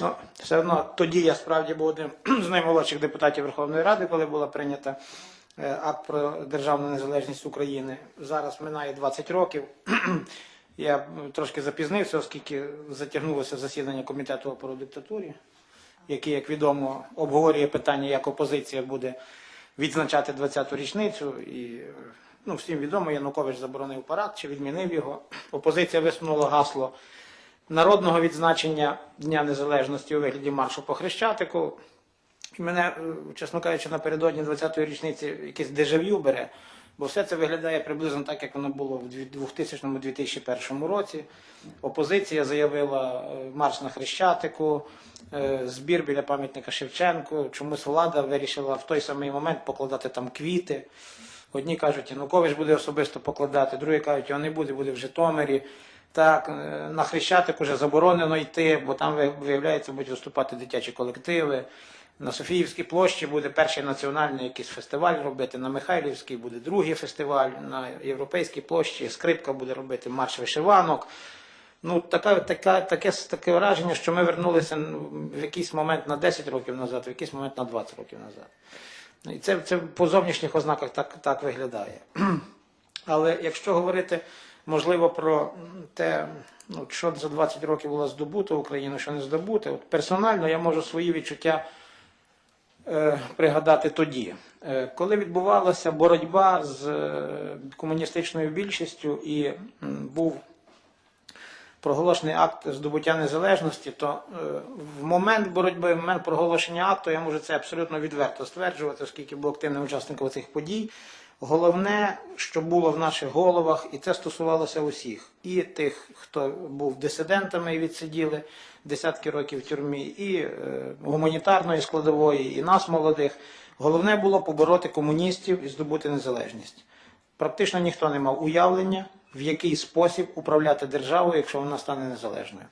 Ну, все одно тоді я справді був одним з наймолодших депутатів Верховної Ради, коли була прийнята е, акт про державну незалежність України. Зараз минає 20 років. Я трошки запізнився, оскільки затягнулося засідання комітету по диктатурі, який, як відомо, обговорює питання, як опозиція буде відзначати 20-ту річницю. І ну, всім відомо, Янукович заборонив парад чи відмінив його. Опозиція висунула гасло народного відзначення Дня Незалежності у вигляді маршу по Хрещатику. І мене, е, чесно кажучи, напередодні 20-ї річниці якесь дежав'ю бере, бо все це виглядає приблизно так, як воно було в 2000-2001 році. Опозиція заявила е, марш на Хрещатику, е, збір біля пам'ятника Шевченку. Чомусь влада вирішила в той самий момент покладати там квіти. Одні кажуть, Янукович буде особисто покладати, другі кажуть, його не буде, буде в Житомирі. Так, е, на Хрещатик уже заборонено йти, бо там виявляється, будуть виступати дитячі колективи. На Софіївській площі буде перший національний якийсь фестиваль робити, на Михайлівській буде другий фестиваль, на Європейській площі скрипка буде робити марш вишиванок. Ну, така, така, таке, таке враження, що ми вернулися ну, в якийсь момент на 10 років назад, в якийсь момент на 20 років назад. І це, це по зовнішніх ознаках так, так виглядає. Але якщо говорити, можливо, про те, ну, що за 20 років було здобуто Україну, що не здобуто, от персонально я можу свої відчуття е, пригадати тоді, Е, коли відбувалася боротьба з е, комуністичною більшістю і м, був проголошений акт здобуття незалежності, то е, в момент боротьби, в момент проголошення акту, я можу це абсолютно відверто стверджувати, оскільки був активним учасником цих подій. Головне, що було в наших головах, і це стосувалося усіх, і тих, хто був дисидентами і відсиділи десятки років в тюрмі, і е, гуманітарної складової, і нас молодих. Головне було побороти комуністів і здобути незалежність. Практично ніхто не мав уявлення, в який спосіб управляти державою, якщо вона стане незалежною.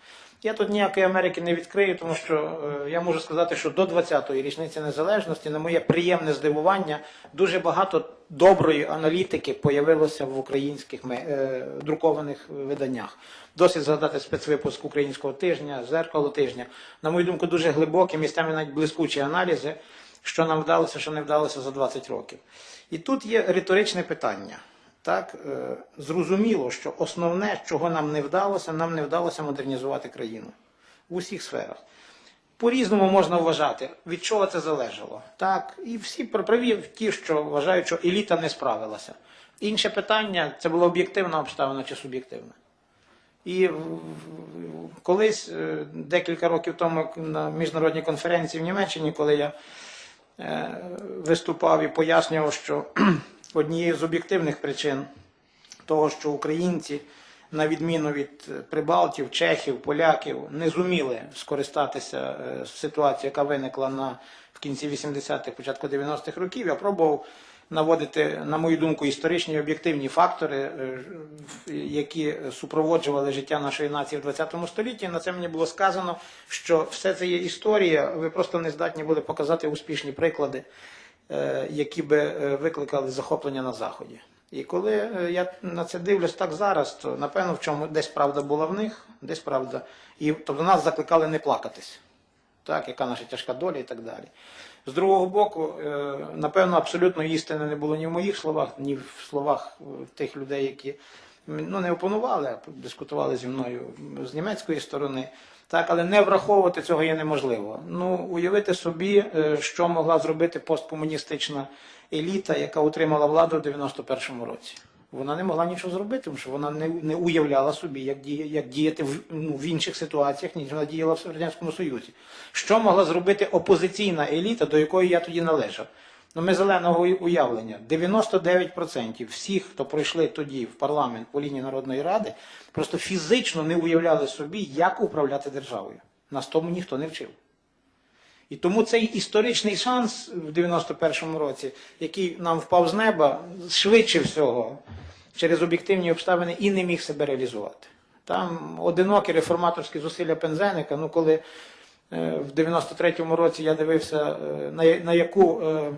Я тут ніякої Америки не відкрию, тому що е, я можу сказати, що до 20-ї річниці незалежності, на моє приємне здивування, дуже багато доброї аналітики появилося в українських е, друкованих виданнях. Досить згадати спецвипуск українського тижня, зеркало тижня. На мою думку, дуже глибокі, місцями навіть блискучі аналізи, що нам вдалося, що не вдалося за 20 років. І тут є риторичне питання. Так, е, зрозуміло, що основне, чого нам не вдалося, нам не вдалося модернізувати країну в усіх сферах. По-різному можна вважати, від чого це залежало. Так, і всі праві ті, що вважають, що еліта не справилася. Інше питання це була об'єктивна обставина чи суб'єктивна. І колись, е, декілька років тому, на міжнародній конференції в Німеччині, коли я е, виступав і пояснював, що однією з об'єктивних причин того, що українці, на відміну від е, прибалтів, чехів, поляків, не зуміли скористатися е, ситуацією, яка виникла на, в кінці 80-х, початку 90-х років, я пробував наводити, на мою думку, історичні об'єктивні фактори, е, які супроводжували життя нашої нації в 20 столітті. На це мені було сказано, що все це є історія, ви просто не здатні були показати успішні приклади які би е, викликали захоплення на заході. І коли е, я на це дивлюсь так зараз, то напевно в чому десь правда була в них, десь правда. І тобто нас закликали не плакатись, так, яка наша тяжка доля і так далі. З другого боку, е, напевно, абсолютно істини не було ні в моїх словах, ні в словах е, тих людей, які ну, не опонували, а дискутували зі мною з німецької сторони. Так, але не враховувати цього є неможливо. Ну, уявити собі, е, що могла зробити посткомуністична еліта, яка отримала владу в 91-му році. Вона не могла нічого зробити, тому що вона не, не уявляла собі, як, діє, як діяти в, ну, в інших ситуаціях, ніж вона діяла в Радянському Союзі. Що могла зробити опозиційна еліта, до якої я тоді належав? Ну, ми зеленого уявлення. 99% всіх, хто пройшли тоді в парламент по лінії Народної Ради, просто фізично не уявляли собі, як управляти державою. Нас тому ніхто не вчив. І тому цей історичний шанс в 91-му році, який нам впав з неба, швидше всього, через об'єктивні обставини і не міг себе реалізувати. Там одинокі реформаторські зусилля Пензеника, ну коли е, в 93-му році я дивився, е, на, на яку, е,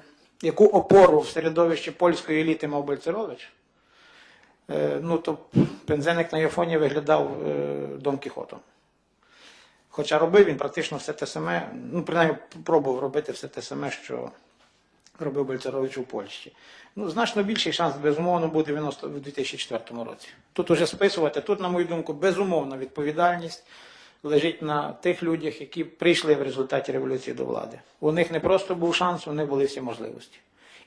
яку опору в середовищі польської еліти мав Бальцерович, ну то Пензеник на його фоні виглядав е, Дон Кіхотом. Хоча робив він практично все те саме, ну, принаймні, пробував робити все те саме, що робив Бальцерович у Польщі. Ну, значно більший шанс, безумовно, буде в 90 в 2004 році. Тут уже списувати, тут, на мою думку, безумовна відповідальність лежить на тих людях, які прийшли в результаті революції до влади. У них не просто був шанс, у них були всі можливості.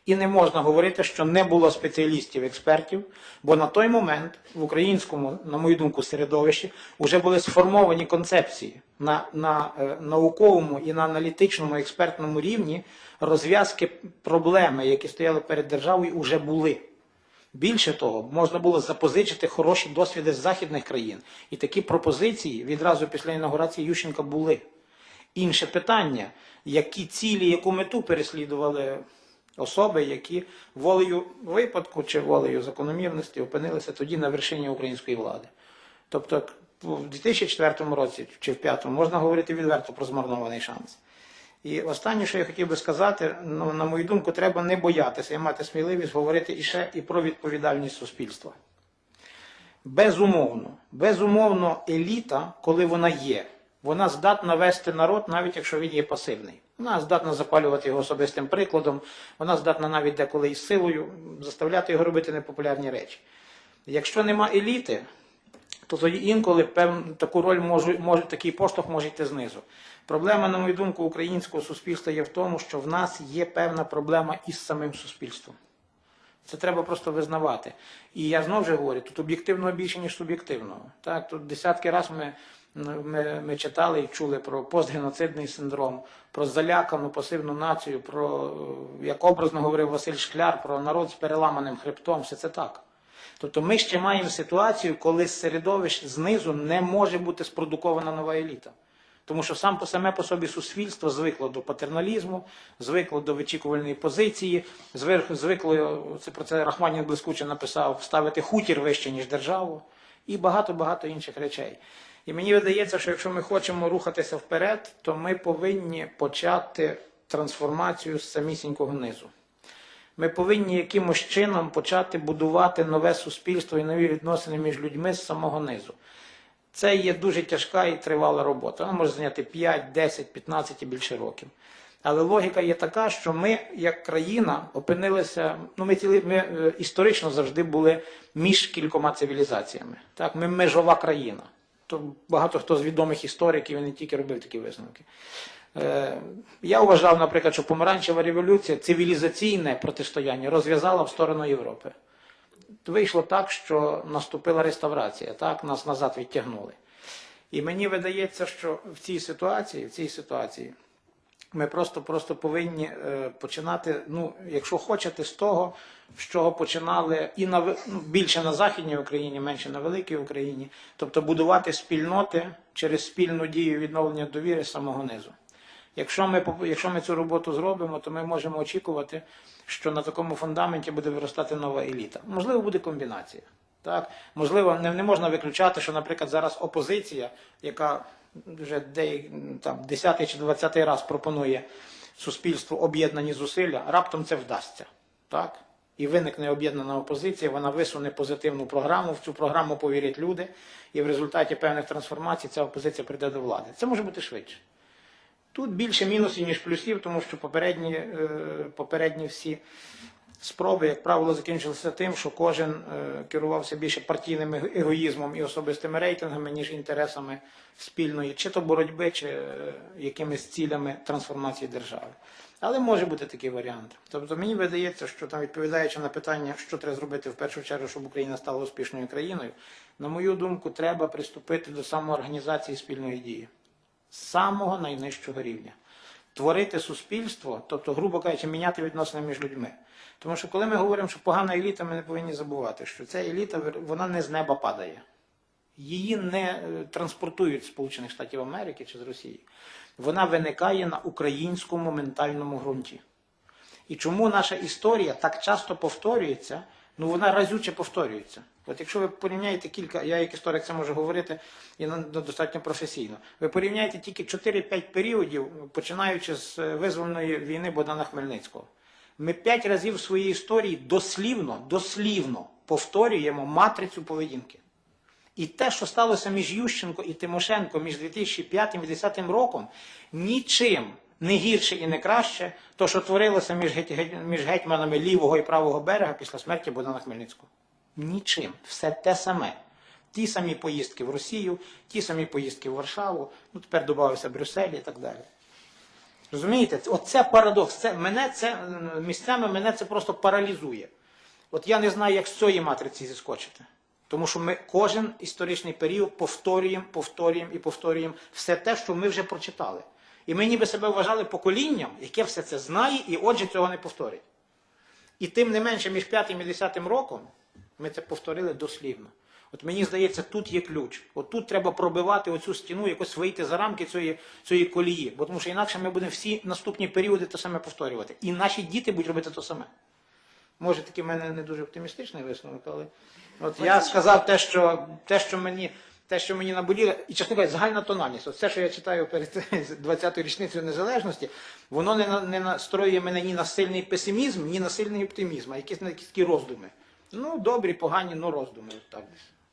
І не можна говорити, що не було спеціалістів, експертів, бо на той момент в українському, на мою думку, середовищі вже були сформовані концепції на, на е, науковому і на аналітичному експертному рівні розв'язки проблеми, які стояли перед державою, вже були. Більше того, можна було запозичити хороші досвіди з західних країн. І такі пропозиції відразу після інаугурації Ющенка були. Інше питання, які цілі, яку мету переслідували особи, які волею випадку чи волею закономірності опинилися тоді на вершині української влади. Тобто в 2004 році чи в 2005 можна говорити відверто про змарнований шанс. І останнє, що я хотів би сказати, ну, на мою думку, треба не боятися і мати сміливість говорити іще і про відповідальність суспільства. Безумовно, безумовно, еліта, коли вона є, вона здатна вести народ, навіть якщо він є пасивний. Вона здатна запалювати його особистим прикладом, вона здатна навіть деколи із силою заставляти його робити непопулярні речі. Якщо нема еліти, то тоді інколи певну таку роль може, може такий поштовх може йти знизу. Проблема, на мою думку, українського суспільства є в тому, що в нас є певна проблема із самим суспільством. Це треба просто визнавати. І я знову ж говорю, тут об'єктивного більше, ніж суб'єктивного. Так, тут десятки разів ми, ми, ми читали і чули про постгеноцидний синдром, про залякану пасивну націю, про, як образно говорив Василь Шкляр, про народ з переламаним хребтом. Все це так. Тобто ми ще маємо ситуацію, коли з середовищ знизу не може бути спродукована нова еліта. Тому що сам по саме по собі суспільство звикло до патерналізму, звикло до вичікувальної позиції, звик- звикло, це про це Рахманін блискуче написав, ставити хутір вище, ніж державу, і багато-багато інших речей. І мені видається, що якщо ми хочемо рухатися вперед, то ми повинні почати трансформацію з самісінького низу. Ми повинні якимось чином почати будувати нове суспільство і нові відносини між людьми з самого низу. Це є дуже тяжка і тривала робота. Вона може зайняти 5, 10, 15 і більше років. Але логіка є така, що ми, як країна, опинилися. Ну, ми, ціли, ми е, історично завжди були між кількома цивілізаціями. Так, ми межова країна. То багато хто з відомих істориків і не тільки робив такі висновки. Е, Я вважав, наприклад, що помаранчева революція цивілізаційне протистояння розв'язала в сторону Європи. Вийшло так, що наступила реставрація, так, нас назад відтягнули. І мені видається, що в цій ситуації, в цій ситуації ми просто, просто повинні е, починати, ну, якщо хочете, з того, з чого починали і на ну, більше на Західній Україні, менше на Великій Україні, тобто будувати спільноти через спільну дію відновлення довіри самого низу. Якщо ми, якщо ми цю роботу зробимо, то ми можемо очікувати, що на такому фундаменті буде виростати нова еліта. Можливо, буде комбінація. Так? Можливо, не, не можна виключати, що, наприклад, зараз опозиція, яка вже деяк, там, 10 чи 20 раз пропонує суспільству об'єднані зусилля, раптом це вдасться. Так? І виникне об'єднана опозиція, вона висуне позитивну програму, в цю програму повірять люди, і в результаті певних трансформацій ця опозиція прийде до влади. Це може бути швидше. Тут більше мінусів, ніж плюсів, тому що попередні, е, попередні всі спроби, як правило, закінчилися тим, що кожен е, керувався більше партійним егоїзмом і особистими рейтингами, ніж інтересами спільної, чи то боротьби, чи е, якимись цілями трансформації держави. Але може бути такий варіант. Тобто мені видається, що там відповідаючи на питання, що треба зробити в першу чергу, щоб Україна стала успішною країною, на мою думку, треба приступити до самоорганізації спільної дії самого найнижчого рівня. Творити суспільство, тобто, грубо кажучи, міняти відносини між людьми. Тому що коли ми говоримо, що погана еліта, ми не повинні забувати, що ця еліта вона не з неба падає. Її не е, транспортують з Сполучених Штатів Америки чи з Росії. Вона виникає на українському ментальному ґрунті. І чому наша історія так часто повторюється, ну вона разюче повторюється. От якщо ви порівняєте кілька, я як історик це можу говорити і на- на- достатньо професійно, ви порівняєте тільки 4-5 періодів, починаючи з е, визвольної війни Богдана Хмельницького. Ми п'ять разів в своїй історії дослівно, дослівно повторюємо матрицю поведінки. І те, що сталося між Ющенко і Тимошенко між 2005 і 2010 роком, нічим не гірше і не краще, то, що творилося між, між гетьманами лівого і правого берега після смерті Богдана Хмельницького. Нічим. Все те саме. Ті самі поїздки в Росію, ті самі поїздки в Варшаву, ну тепер додався Брюссель і так далі. Розумієте, оце парадокс. Це, мене це місцями мене це просто паралізує. От я не знаю, як з цієї матриці зіскочити. Тому що ми кожен історичний період повторюємо, повторюємо і повторюємо все те, що ми вже прочитали. І ми ніби себе вважали поколінням, яке все це знає, і отже цього не повторить. І тим не менше, між п'ятим і десятим роком ми це повторили дослівно. От мені здається, тут є ключ. От тут треба пробивати оцю стіну, якось вийти за рамки цієї, цієї колії. Бо тому що інакше ми будемо всі наступні періоди те саме повторювати. І наші діти будуть робити те саме. Може, таки в мене не дуже оптимістичний висновок, але от я сказав те, що, те, що мені. Те, що мені наболіло, і чесно кажучи, загальна тональність. Все, що я читаю перед 20-ю річницею незалежності, воно не, не настроює мене ні на сильний песимізм, ні на сильний оптимізм, а якісь на якісь такі роздуми. Ну, добрі, погані, ну роздуми. Так.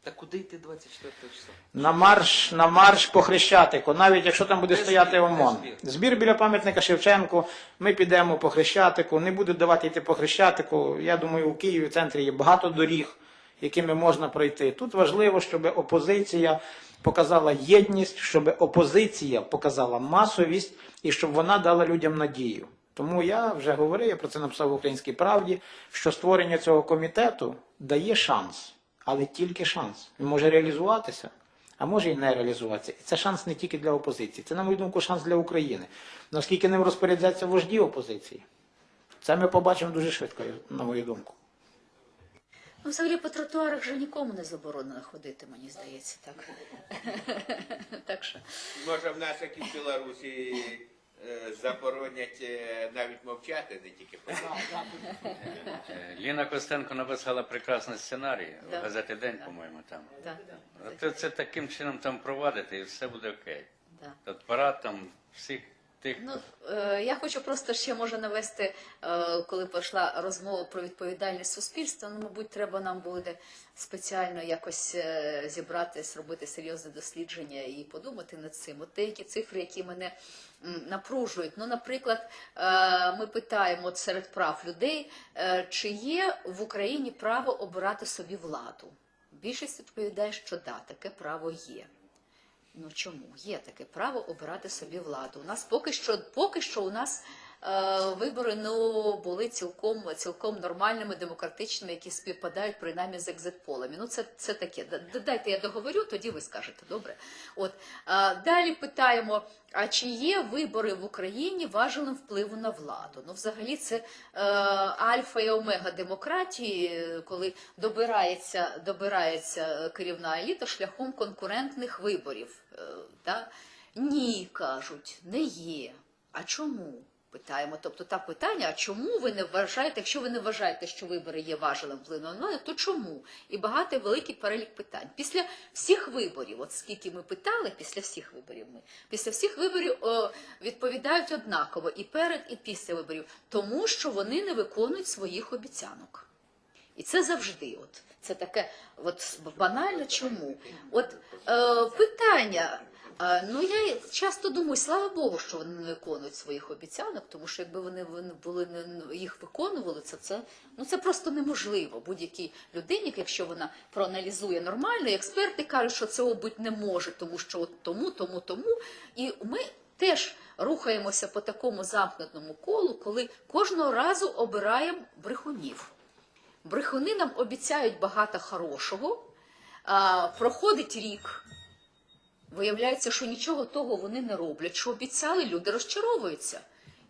Та куди йти 24 числа? На марш, на марш по Хрещатику, навіть якщо там буде Де стояти збір? ОМОН. збір? Збір біля пам'ятника Шевченку, ми підемо по Хрещатику, не будуть давати йти по Хрещатику. Я думаю, у Києві в центрі є багато доріг, якими можна пройти. Тут важливо, щоб опозиція показала єдність, щоб опозиція показала масовість і щоб вона дала людям надію. Тому я вже говорив, я про це написав в Українській правді, що створення цього комітету дає шанс, але тільки шанс. Він може реалізуватися, а може і не реалізуватися. І це шанс не тільки для опозиції, це, на мою думку, шанс для України. Наскільки ним розпорядяться вожді опозиції, це ми побачимо дуже швидко, на мою думку. Ну, взагалі по тротуарах вже нікому не заборонено ходити, мені здається, так. так що. Може, в нас, як і в Білорусі, е, заборонять е, навіть мовчати, не тільки. Е, Ліна Костенко написала прекрасний сценарій Да. в газеті День, по-моєму, там. Да, От це таким чином там провадити, і все буде окей. да. От парад там всіх тих, Ну, е, я хочу просто ще може навести, е, коли пішла розмова про відповідальність суспільства. Ну, мабуть, треба нам буде спеціально якось е, зібратись, зробити серйозне дослідження і подумати над цим. От деякі цифри, які мене напружують. Ну, наприклад, е, ми питаємо серед прав людей, е, чи є в Україні право обирати собі владу. Більшість відповідає, що да, таке право є. Ну чому є таке право обирати собі владу? У нас поки що, поки що у нас вибори ну були цілком цілком нормальними, демократичними, які співпадають принаймні з екзитполами. Ну це, це таке. Дайте я договорю, тоді ви скажете. Добре. От е, далі питаємо: а чи є вибори в Україні важелем впливу на владу? Ну, взагалі, це е, альфа і омега демократії, е, коли добирається, добирається керівна еліта шляхом конкурентних виборів. Е, да? Ні, кажуть, не є. А чому? Питаємо. Тобто так питання, а чому ви не вважаєте, якщо ви не вважаєте, що вибори є важелем впливу на владу, то чому? І багато великий перелік питань. Після всіх виборів, от скільки ми питали, після всіх виборів ми, після всіх виборів о, відповідають однаково і перед, і після виборів, тому що вони не виконують своїх обіцянок. І це завжди. От це таке, от банально чому? От е, питання. Ну я часто думаю, слава Богу, що вони не виконують своїх обіцянок, тому що якби вони, були їх виконували, це це ну це просто неможливо. Будь-якій людині, якщо вона проаналізує нормально, експерти кажуть, що цього бути не може, тому що от тому, тому, тому. І ми теж рухаємося по такому замкнутому колу, коли кожного разу обираємо брехунів. Брехуни нам обіцяють багато хорошого, проходить рік. Виявляється, що нічого того вони не роблять, що обіцяли, люди розчаровуються.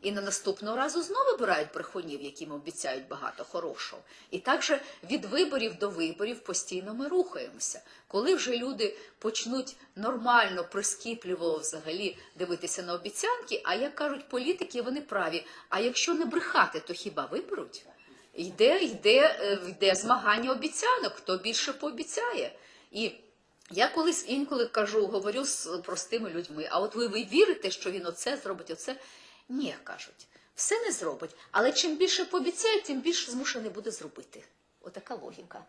І на наступного разу знову вибирають брехунів, яким обіцяють багато хорошого. І так же від виборів до виборів постійно ми рухаємося. Коли вже люди почнуть нормально, прискіпливо взагалі дивитися на обіцянки, а як кажуть політики, вони праві. А якщо не брехати, то хіба виберуть? Йде, йде, е, йде змагання обіцянок, хто більше пообіцяє. І я колись інколи кажу, говорю з простими людьми, а от ви, ви вірите, що він оце зробить, оце? Ні, кажуть, все не зробить. Але чим більше пообіцяє, тим більше змушений буде зробити. Отака логіка.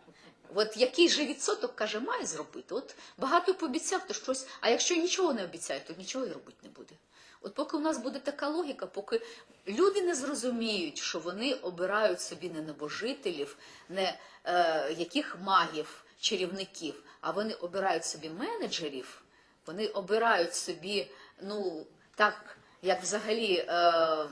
От який же відсоток каже, має зробити? От багато пообіцяв, то щось. А якщо нічого не обіцяє, то нічого і робити не буде. От поки у нас буде така логіка, поки люди не зрозуміють, що вони обирають собі не небожителів, не е, яких магів, чарівників, а вони обирають собі менеджерів, вони обирають собі, ну так як взагалі. Е,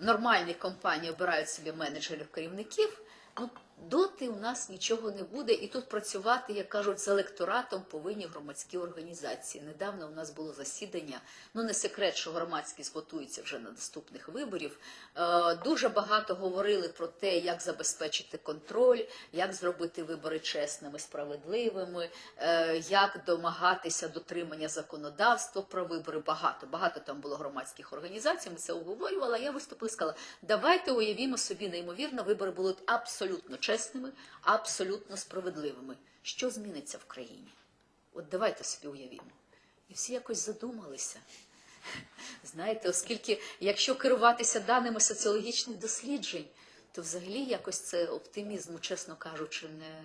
нормальні компанії обирають собі менеджерів керівників, ну доти у нас нічого не буде. І тут працювати, як кажуть, з електоратом повинні громадські організації. Недавно у нас було засідання. Ну не секрет, що громадськість готується вже на наступних виборів. Е, дуже багато говорили про те, як забезпечити контроль, як зробити вибори чесними, справедливими, е, як домагатися дотримання законодавства про вибори. Багато багато там було громадських організацій. Ми це обговорювали. Я виступила сказала: давайте уявімо собі, неймовірно, вибори будуть абсолютно чесними, абсолютно справедливими. Що зміниться в країні? От давайте собі уявімо. І всі якось задумалися. Знаєте, оскільки якщо керуватися даними соціологічних досліджень, то взагалі якось це оптимізму, чесно кажучи, не,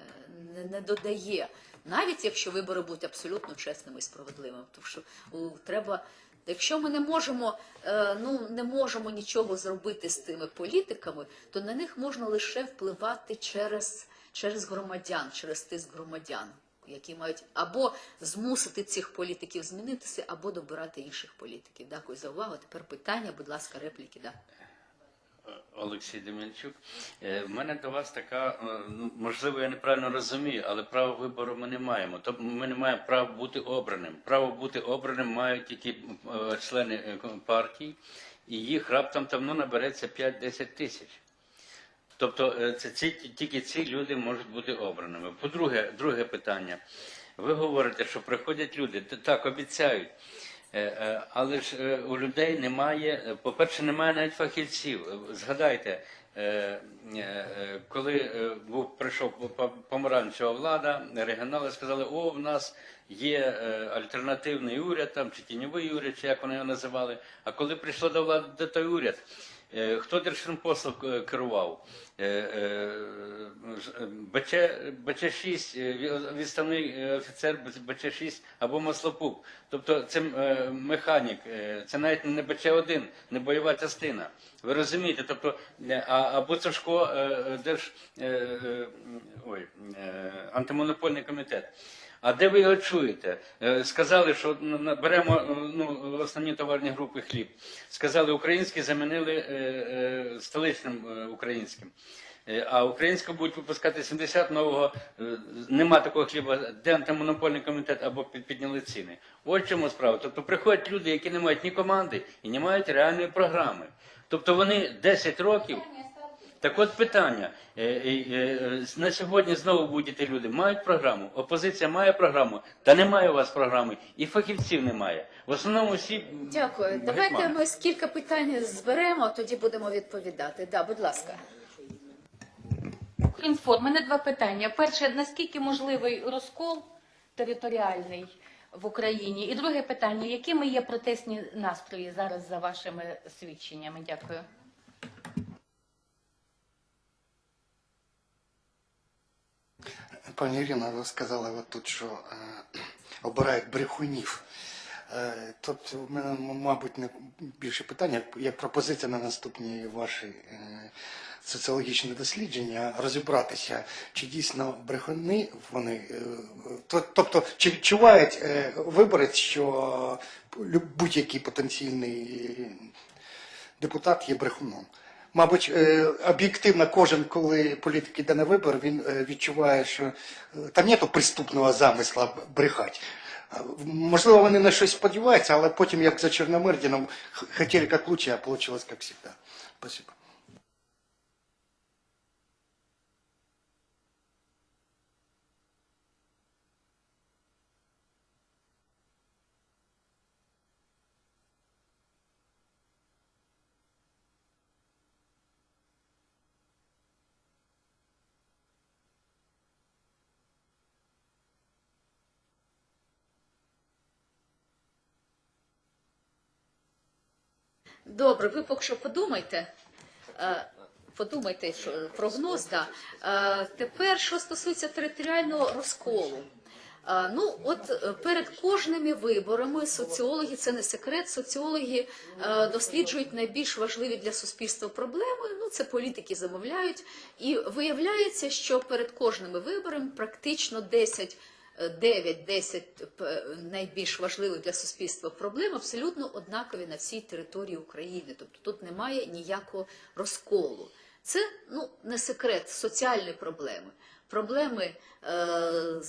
не, не додає. Навіть якщо вибори будуть абсолютно чесними і справедливими. Тому що у, треба, якщо ми не можемо, е, ну, не можемо нічого зробити з тими політиками, то на них можна лише впливати через, через громадян, через тиск громадян які мають або змусити цих політиків змінитися, або добирати інших політиків. Дякую за увагу. Тепер питання, будь ласка, репліки. Да. Олексій Демельчук. Е, В мене до вас така, е, ну, можливо, я неправильно розумію, але право вибору ми не маємо. Тобто ми не маємо права бути обраним. Право бути обраним мають тільки е, члени партій, і їх раптом там ну, набереться 5-10 тисяч. Тобто це ці, тільки ці люди можуть бути обраними. По-друге, друге питання. Ви говорите, що приходять люди, так, обіцяють. Е, е, Але ж е, у людей немає, по-перше, немає навіть фахівців. Згадайте, коли був прийшов по- по- помаранчева влада, регіонали сказали, о, в нас є альтернативний уряд, там чи тіньовий уряд, чи як вони його називали. А коли прийшло до влади до той уряд, Хто Держфінпослуг е, керував? Е, е, е, БЧ, БЧ-6, е, відставний е, офіцер БЧ-6 або Маслопук. Тобто це е, механік, е, це навіть не БЧ-1, не бойова частина. Ви розумієте? Тобто, е, а, а Буцашко, е, е, Держ, е, е, ой, е, антимонопольний комітет. А де ви його чуєте? Е, Сказали, що беремо е, ну, основні товарні групи хліб. Сказали, український замінили е, столичним українським. А українську будуть випускати 70 нового. Нема такого хліба, де антимонопольний комітет або підняли ціни. От чому справа. Тобто приходять люди, які не мають ні команди і не мають реальної програми. Тобто вони 10 років. Так от питання. Е, е, е, На сьогодні знову будь-які люди мають програму, опозиція має програму, та немає у вас програми, і фахівців немає. В основному всі. Дякую. Давайте ми кілька питань зберемо, тоді будемо відповідати. Да, будь ласка. Інфо, в мене два питання. Перше, наскільки можливий розкол територіальний в Україні? І друге питання, якими є протестні настрої зараз за вашими свідченнями? Дякую. Пані Ірина, ви сказали тут, що е, обирають брехунів. Е, тобто, в мене, мабуть, не більше питання, як пропозиція на наступні ваші е, соціологічні дослідження, розібратися, чи дійсно брехуни вони, е, то, тобто, чи відчувають е, виборець, що будь-який потенційний депутат є брехуном. Мабуть, е, об'єктивно кожен, коли політик йде на вибори, він е, відчуває, що е, там нету приступного замисла брехати. Можливо, вони на щось сподіваються, але потім, як за Чорномирдіном, хотіли як лучше, а вийшло як завжди. Спасибо. Добре, ви поки що подумайте. Е, подумайте, що прогноз, да. Е, тепер, що стосується територіального розколу. Е, Ну, от перед кожними виборами соціологи, це не секрет, соціологи досліджують найбільш важливі для суспільства проблеми. Ну, це політики замовляють. І виявляється, що перед кожними виборами практично 10 9-10 найбільш важливих для суспільства проблем абсолютно однакові на всій території України. Тобто тут немає ніякого розколу. Це ну не секрет, соціальні проблеми, проблеми е,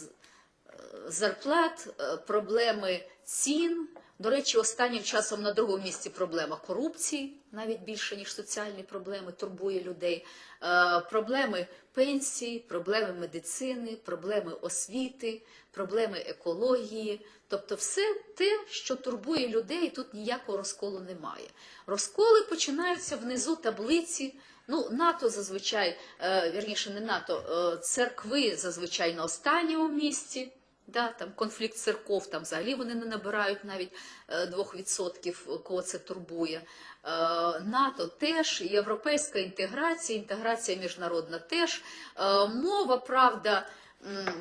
зарплат, е, проблеми цін. До речі, останнім часом на другому місці проблема корупції, навіть більше ніж соціальні проблеми, турбує людей. Е, Проблеми пенсії, проблеми медицини, проблеми освіти, проблеми екології. Тобто, все те, що турбує людей, тут ніякого розколу немає. Розколи починаються внизу таблиці. Ну, НАТО зазвичай, е, вірніше, не НАТО, е, церкви зазвичай на останньому місці. Да, там конфлікт церков, там взагалі вони не набирають навіть е, 2%, кого це турбує. Е, НАТО теж, європейська інтеграція, інтеграція міжнародна теж. Е, Мова, правда,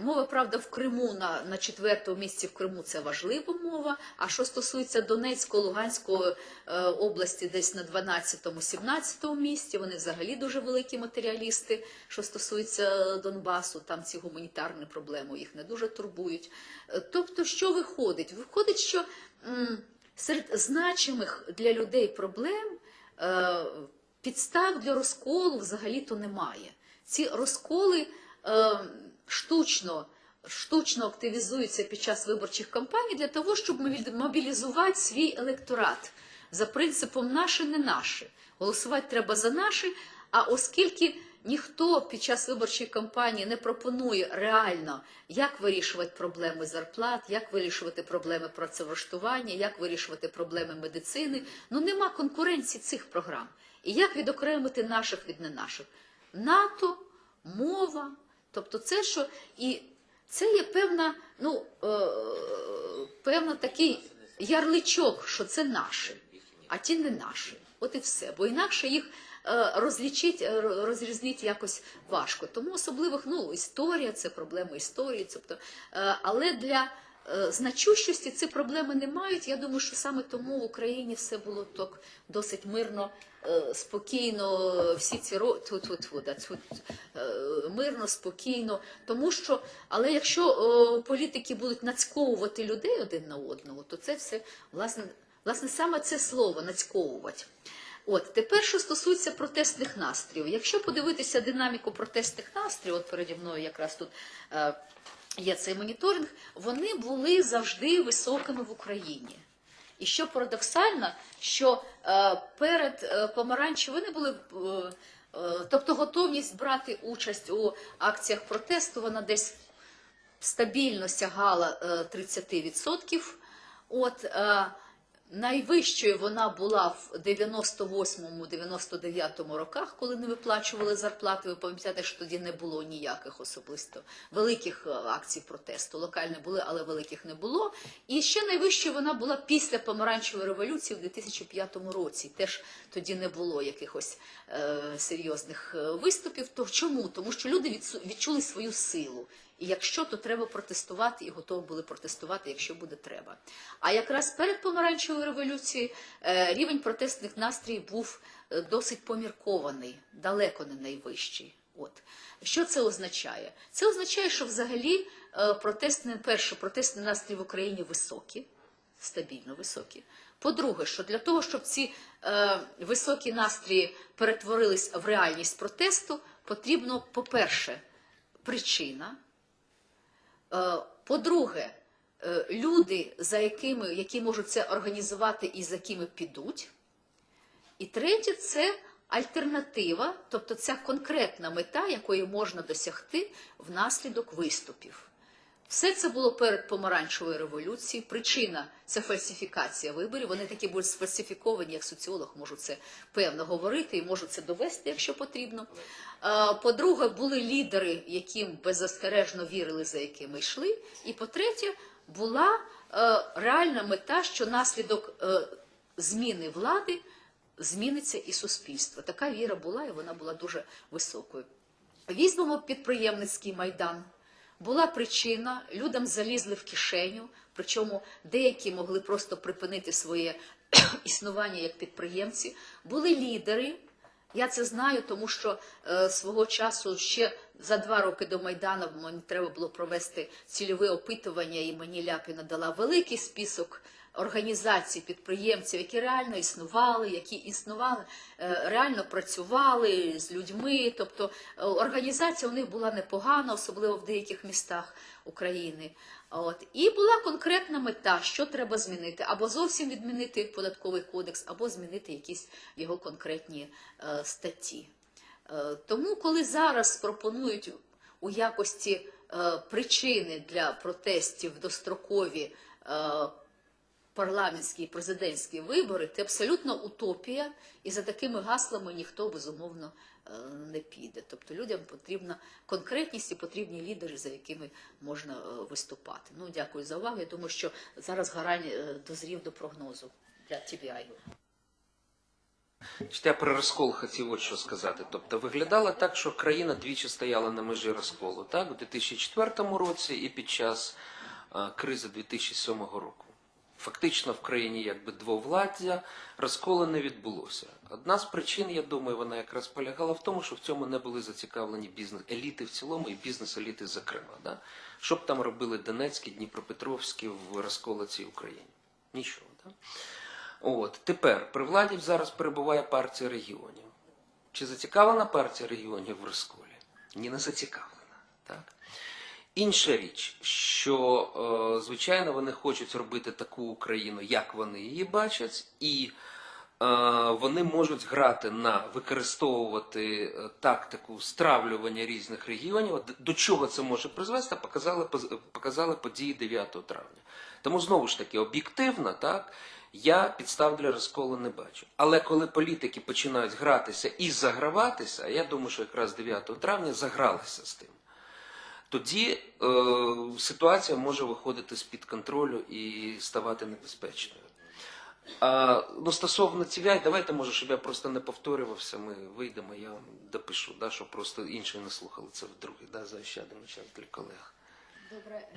мова, правда, в Криму на, на четвертому місці в Криму це важлива мова. А що стосується Донецької, Луганської е, області, десь на 12-17 місці, вони взагалі дуже великі матеріалісти. Що стосується Донбасу, там ці гуманітарні проблеми їх не дуже турбують. Е, Тобто, що виходить? Виходить, що м, серед значимих для людей проблем е, підстав для розколу взагалі-то немає. Ці розколи е, штучно, штучно активізуються під час виборчих кампаній для того, щоб мобілізувати свій електорат за принципом наше не наше. Голосувати треба за наші, а оскільки ніхто під час виборчої кампанії не пропонує реально, як вирішувати проблеми зарплат, як вирішувати проблеми працевлаштування, як вирішувати проблеми медицини, ну нема конкуренції цих програм. І як відокремити наших від не наших? НАТО, мова, тобто це, що і це є певна, ну, е, певна такий ярличок, що це наші, а ті не наші. От і все. Бо інакше їх е, розлічить, е, розрізнити якось важко. Тому особливих, ну, історія це проблема історії. Тобто, е, але для значущості ці проблеми не мають. Я думаю, що саме тому в Україні все було так досить мирно, е, спокійно, всі ці ро... е, мирно, спокійно. Тому що, але якщо е, політики будуть нацьковувати людей один на одного, то це все власне, власне саме це слово нацьковувати. От тепер, що стосується протестних настроїв, якщо подивитися динаміку протестних настроїв, от переді мною якраз тут е, є цей моніторинг, вони були завжди високими в Україні. І що парадоксально, що е, перед е, помаранчевою вони були. Е, Тобто готовність брати участь у акціях протесту, вона десь стабільно сягала е, 30%. От, найвищою вона була в 98-99 роках, коли не виплачували зарплати. Ви пам'ятаєте, що тоді не було ніяких особисто великих е, акцій протесту. Локальні були, але великих не було. І ще найвищою вона була після помаранчевої революції в 2005 році. Теж тоді не було якихось е, серйозних е, виступів. То чому? Тому що люди відчули свою силу. І якщо, то треба протестувати і готові були протестувати, якщо буде треба. А якраз перед помаранчевою революцією е, рівень протестних настроїв був е, досить поміркований, далеко не найвищий. От що це означає? Це означає, що взагалі е, протестний, перше, протестний настрій в Україні високі, стабільно високі. По-друге, що для того, щоб ці е, високі настрої перетворились в реальність протесту, потрібно, по-перше, причина. Е, По-друге, е, люди, за якими, які можуть це організувати і за якими підуть. І третє це альтернатива, тобто ця конкретна мета, якої можна досягти внаслідок виступів. Все це було перед помаранчевою революцією. Причина це фальсифікація виборів. Вони такі будуть сфальсифіковані, як соціолог можу це певно говорити і можу це довести, якщо потрібно. По-друге, були лідери, яким беззастережно вірили, за якими йшли. І по-третє, була е, реальна мета, що наслідок е, зміни влади зміниться і суспільство. Така віра була, і вона була дуже високою. Візьмемо підприємницький майдан. Була причина, людям залізли в кишеню, причому деякі могли просто припинити своє існування як підприємці. Були лідери. Я це знаю, тому що е, свого часу ще за два роки до Майдану мені треба було провести цільове опитування, і мені Ляпіна дала великий список організацій, підприємців, які реально існували, які існували, е, реально працювали з людьми. Тобто е, організація у них була непогана, особливо в деяких містах України. От. І була конкретна мета, що треба змінити, або зовсім відмінити податковий кодекс, або змінити якісь його конкретні е, статті. Тому, коли зараз пропонують у якості причини для протестів дострокові парламентські і президентські вибори, це абсолютно утопія, і за такими гаслами ніхто безумовно е, не піде. Тобто людям потрібна конкретність і потрібні лідери, за якими можна е, виступати. Ну, дякую за увагу. Я думаю, що зараз Гарань е, дозрів до прогнозу для TBI. Я про розкол хотів от що сказати. Тобто виглядало так, що країна двічі стояла на межі розколу, так, у 2004 році і під час а, кризи 2007 року. Фактично в країні якби двовладдя розколу не відбулося. Одна з причин, я думаю, вона якраз полягала в тому, що в цьому не були зацікавлені бізнес-еліти в цілому і бізнес-еліти зокрема. Да? Що б там робили Донецькі, Дніпропетровські в розколоцій Україні? Нічого. Да? От тепер при владі зараз перебуває партія регіонів. Чи зацікавлена партія регіонів в розколі? Ні, не зацікавлена. Так? Інша річ, що е, звичайно вони хочуть робити таку Україну, як вони її бачать, і е, вони можуть грати на використовувати е, тактику стравлювання різних регіонів. До чого це може призвести, показали, показали події 9 травня. Тому знову ж таки, об'єктивно, так, я підстав для розколу не бачу. Але коли політики починають гратися і заграватися, я думаю, що якраз 9 травня загралися з тим, тоді е, ситуація може виходити з-під контролю і ставати небезпечною. А, ну, стосовно TVI, давайте, може, щоб я просто не повторювався, ми вийдемо, я вам допишу, да, щоб просто інші не слухали це вдруге, да, заощадимо час для колег. Добре,